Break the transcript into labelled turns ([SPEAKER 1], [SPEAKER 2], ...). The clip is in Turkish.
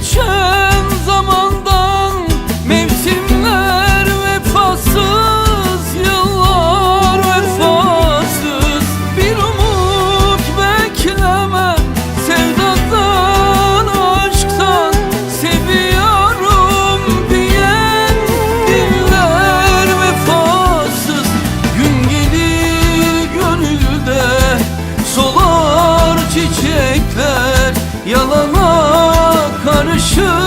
[SPEAKER 1] çöl 주신